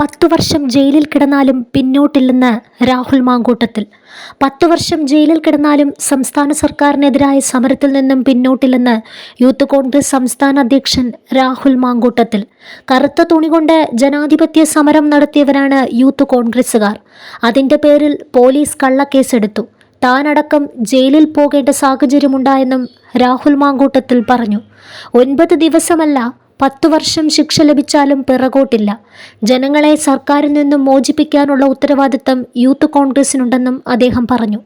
പത്തു വർഷം ജയിലിൽ കിടന്നാലും പിന്നോട്ടില്ലെന്ന് രാഹുൽ മാങ്കൂട്ടത്തിൽ. പത്തു വർഷം ജയിലിൽ കിടന്നാലും സംസ്ഥാന സർക്കാരിനെതിരായ സമരത്തിൽ നിന്നും പിന്നോട്ടില്ലെന്ന് യൂത്ത് കോൺഗ്രസ് സംസ്ഥാന അധ്യക്ഷൻ രാഹുൽ മാങ്കൂട്ടത്തിൽ. കറുത്ത തുണി കൊണ്ട് ജനാധിപത്യ സമരം നടത്തിയവരാണ് യൂത്ത് കോൺഗ്രസ്സുകാർ. അതിന്റെ പേരിൽ പോലീസ് കള്ളക്കേസെടുത്തു. താനടക്കം ജയിലിൽ പോകേണ്ട സാഹചര്യമുണ്ടായെന്നും രാഹുൽ മാങ്കൂട്ടത്തിൽ പറഞ്ഞു. ഒൻപത് ദിവസമല്ല പത്തു വർഷം ശിക്ഷ ലഭിച്ചാലും പിറകോട്ടില്ല. ജനങ്ങളെ സർക്കാരിൽ നിന്നും മോചിപ്പിക്കാനുള്ള ഉത്തരവാദിത്തം യൂത്ത് കോൺഗ്രസിനുണ്ടെന്നും അദ്ദേഹം പറഞ്ഞു.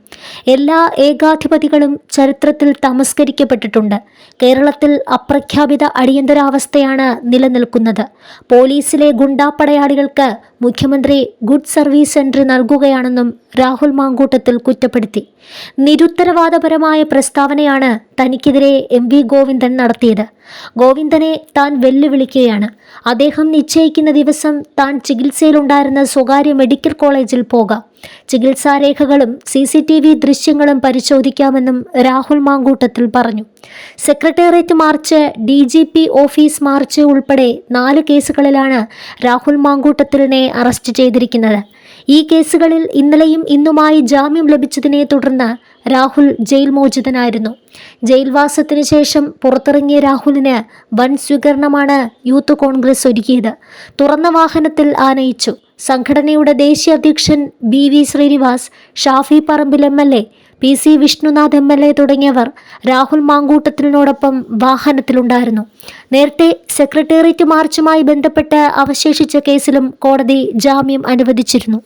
എല്ലാ ഏകാധിപതികളും ചരിത്രത്തിൽ തമസ്കരിക്കപ്പെട്ടിട്ടുണ്ട്. കേരളത്തിൽ അപ്രഖ്യാപിത അടിയന്തരാവസ്ഥയാണ് നിലനിൽക്കുന്നത്. പോലീസിലെ ഗുണ്ടാപ്പടയാളികൾക്ക് മുഖ്യമന്ത്രി ഗുഡ് സർവീസ് സെന്റർ നൽകുകയാണെന്നും രാഹുൽ മാങ്കൂട്ടത്തിൽ കുറ്റപ്പെടുത്തി. നിരുത്തരവാദപരമായ പ്രസ്താവനയാണ് തനിക്കെതിരെ എം വി ഗോവിന്ദൻ നടത്തിയത്. ഗോവിന്ദനെ താൻ വെല്ലുവിളിക്കുകയാണ്. അദ്ദേഹം നിശ്ചയിക്കുന്ന ദിവസം താൻ ചികിത്സയിലുണ്ടായിരുന്ന സ്വകാര്യ മെഡിക്കൽ കോളേജിൽ പോകാം. ചികിത്സാരേഖകളും സി സി ടി വി ദൃശ്യങ്ങളും പരിശോധിക്കാമെന്നും രാഹുൽ മാങ്കൂട്ടത്തിൽ പറഞ്ഞു. Secretariat march D G P office march ഉൾപ്പെടെ നാല് കേസുകളിലാണ് രാഹുൽ മാങ്കൂട്ടത്തിലിനെ അറസ്റ്റ് ചെയ്തിരിക്കുന്നത്. ഈ കേസുകളിൽ ഇന്നലെയും ഇന്നുമായി ജാമ്യം ലഭിച്ചതിനെ തുടർന്ന് രാഹുൽ ജയിൽ മോചിതനായിരുന്നു. ജയിൽവാസത്തിന് ശേഷം പുറത്തിറങ്ങിയ രാഹുലിന് വൻ സ്വീകരണമാണ് യൂത്ത് കോൺഗ്രസ് ഒരുക്കിയത്. തുറന്ന വാഹനത്തിൽ ആനയിച്ചു. സംഘടനയുടെ ദേശീയ അധ്യക്ഷൻ B V Srinivas Shafi Parambil M L A P C Vishnunath M L A തുടങ്ങിയവർ രാഹുൽ മാങ്കൂട്ടത്തിനോടൊപ്പം വാഹനത്തിലുണ്ടായിരുന്നു. നേരത്തെ സെക്രട്ടേറിയറ്റ് മാർച്ചുമായി ബന്ധപ്പെട്ട് അവശേഷിച്ച കേസിലും കോടതി ജാമ്യം അനുവദിച്ചിരുന്നു.